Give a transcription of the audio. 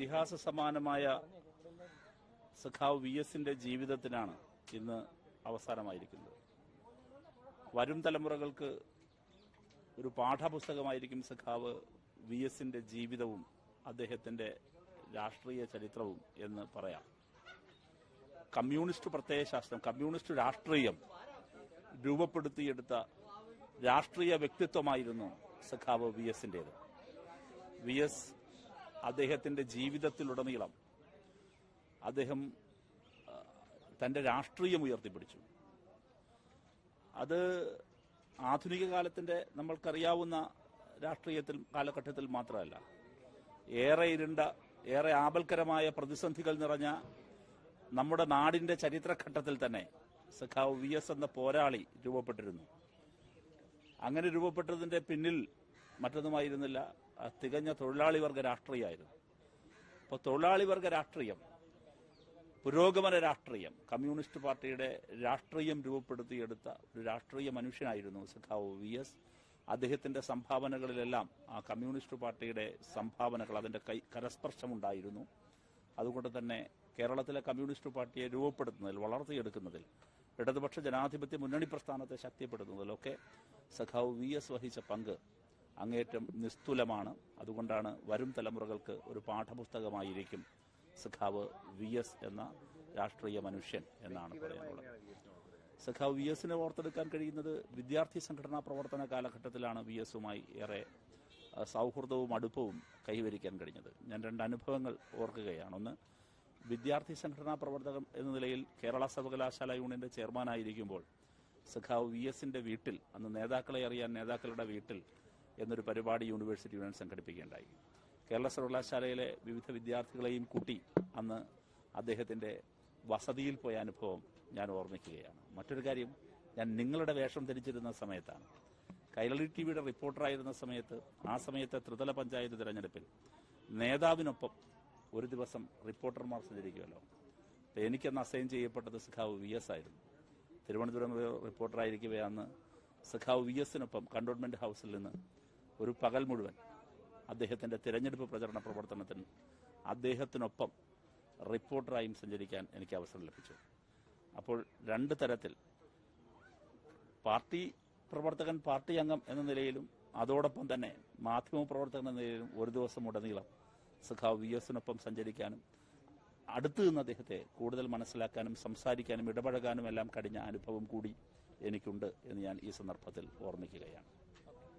ഇതിഹാസ സമാനമായ സഖാവ് വി എസിന്റെ ജീവിതത്തിനാണ് ഇന്ന് അവസാനമായിരിക്കുന്നത്. വരും തലമുറകൾക്ക് ഒരു പാഠപുസ്തകമായിരിക്കും സഖാവ് വി എസിന്റെ ജീവിതവും അദ്ദേഹത്തിന്റെ രാഷ്ട്രീയ ചരിത്രവും എന്ന് പറയാം. കമ്മ്യൂണിസ്റ്റ് പ്രത്യയശാസ്ത്രം കമ്മ്യൂണിസ്റ്റ് രാഷ്ട്രീയം രൂപപ്പെടുത്തിയെടുത്ത രാഷ്ട്രീയ വ്യക്തിത്വമായിരുന്നു സഖാവ് വി എസിന്റേത്. വി എസ് അദ്ദേഹത്തിന്റെ ജീവിതത്തിലുടനീളം അദ്ദേഹം തന്റെ രാഷ്ട്രീയം ഉയർത്തിപ്പിടിച്ചു. അത് ആധുനിക കാലത്തിന്റെ നമ്മൾക്കറിയാവുന്ന രാഷ്ട്രീയത്തിൽ കാലഘട്ടത്തിൽ മാത്രമല്ല ഏറെ ഇരുണ്ട ഏറെ ആപൽക്കരമായ പ്രതിസന്ധികൾ നിറഞ്ഞ നമ്മുടെ നാടിന്റെ ചരിത്രഘട്ടത്തിൽ തന്നെ സഖാവ് വി എസ് എന്ന പോരാളി രൂപപ്പെട്ടിരുന്നു. അങ്ങനെ രൂപപ്പെട്ടതിന്റെ പിന്നിൽ മറ്റൊന്നുമായിരുന്നില്ല. തികഞ്ഞ തൊഴിലാളി വർഗ രാഷ്ട്രീയമായിരുന്നു. അപ്പോൾ തൊഴിലാളി വർഗ രാഷ്ട്രീയം പുരോഗമന രാഷ്ട്രീയം കമ്മ്യൂണിസ്റ്റ് പാർട്ടിയുടെ രാഷ്ട്രീയം രൂപപ്പെടുത്തിയെടുത്ത ഒരു രാഷ്ട്രീയ മനുഷ്യനായിരുന്നു സഖാവ് വി എസ്. അദ്ദേഹത്തിന്റെ സംഭാവനകളിലെല്ലാം ആ കമ്മ്യൂണിസ്റ്റ് പാർട്ടിയുടെ സംഭാവനകൾ അതിന്റെ കൈ കരസ്പർശമുണ്ടായിരുന്നു. അതുകൊണ്ട് തന്നെ കേരളത്തിലെ കമ്മ്യൂണിസ്റ്റ് പാർട്ടിയെ രൂപപ്പെടുത്തുന്നതിൽ വളർത്തിയെടുക്കുന്നതിൽ ഇടതുപക്ഷ ജനാധിപത്യ മുന്നണി പ്രസ്ഥാനത്തെ ശക്തിപ്പെടുത്തുന്നതിലൊക്കെ സഖാവ് വി എസ് വഹിച്ച പങ്ക് അങ്ങേറ്റം നിസ്തുലമാണ്. അതുകൊണ്ടാണ് വരും തലമുറകൾക്ക് ഒരു പാഠപുസ്തകമായിരിക്കും സഖാവ് വി എസ് എന്ന രാഷ്ട്രീയ മനുഷ്യൻ എന്നാണ് പറയാനുള്ളത്. സഖാവ് വി എസിനെ ഓർത്തെടുക്കാൻ കഴിയുന്നത് വിദ്യാർത്ഥി സംഘടനാ പ്രവർത്തന കാലഘട്ടത്തിലാണ് വി എസുമായി ഏറെ സൗഹൃദവും അടുപ്പവും കൈവരിക്കാൻ കഴിഞ്ഞത്. ഞാൻ രണ്ട് അനുഭവങ്ങൾ ഓർക്കുകയാണ്. ഒന്ന് വിദ്യാർത്ഥി സംഘടനാ പ്രവർത്തകൻ എന്ന നിലയിൽ കേരള സർവകലാശാല യൂണിയന്റെ ചെയർമാനായിരിക്കുമ്പോൾ സഖാവ് വി എസിന്റെ വീട്ടിൽ അന്ന് നേതാക്കളെ അറിയാൻ നേതാക്കളുടെ വീട്ടിൽ എന്നൊരു പരിപാടി യൂണിവേഴ്സിറ്റി യൂണിയൻ സംഘടിപ്പിക്കുകയുണ്ടായി. കേരള സർവകലാശാലയിലെ വിവിധ വിദ്യാർത്ഥികളെയും കൂട്ടി അന്ന് അദ്ദേഹത്തിന്റെ വസതിയിൽ പോയ അനുഭവം ഞാൻ ഓർമ്മിക്കുകയാണ്. മറ്റൊരു കാര്യം ഞാൻ നിങ്ങളുടെ വേഷം ധരിച്ചിരുന്ന സമയത്താണ്. കൈരളി ടി വിയുടെ റിപ്പോർട്ടറായിരുന്ന സമയത്ത് ആ സമയത്തെ ത്രിതല പഞ്ചായത്ത് തിരഞ്ഞെടുപ്പിൽ നേതാവിനൊപ്പം ഒരു ദിവസം റിപ്പോർട്ടർമാർ സഞ്ചരിക്കുമല്ലോ. അപ്പം എനിക്കന്ന് അസൈൻ ചെയ്യപ്പെട്ടത് സഖാവ് വി എസ് ആയിരുന്നു. തിരുവനന്തപുരം റിപ്പോർട്ടറായിരിക്കവേ അന്ന് സഖാവ് വി എസിനൊപ്പം കണ്ടോൺമെന്റ് ഹൗസിൽ നിന്ന് ഒരു പകൽ മുഴുവൻ അദ്ദേഹത്തിന്റെ തിരഞ്ഞെടുപ്പ് പ്രചരണ പ്രവർത്തനത്തിന് അദ്ദേഹത്തിനൊപ്പം റിപ്പോർട്ടറായും സഞ്ചരിക്കാൻ എനിക്ക് അവസരം ലഭിച്ചു. അപ്പോൾ രണ്ട് തരത്തിൽ പാർട്ടി പ്രവർത്തകൻ പാർട്ടി അംഗം എന്ന നിലയിലും അതോടൊപ്പം തന്നെ മാധ്യമ പ്രവർത്തകൻ എന്ന നിലയിലും ഒരു ദിവസം ഉടനീളം സഖാവ് വി എസിനൊപ്പം സഞ്ചരിക്കാനും അടുത്തു നിന്ന് അദ്ദേഹത്തെ കൂടുതൽ മനസ്സിലാക്കാനും സംസാരിക്കാനും ഇടപഴകാനും എല്ലാം കഴിഞ്ഞ അനുഭവം കൂടി എനിക്കുണ്ട് എന്ന് ഞാൻ ഈ സന്ദർഭത്തിൽ ഓർമ്മിക്കുകയാണ്.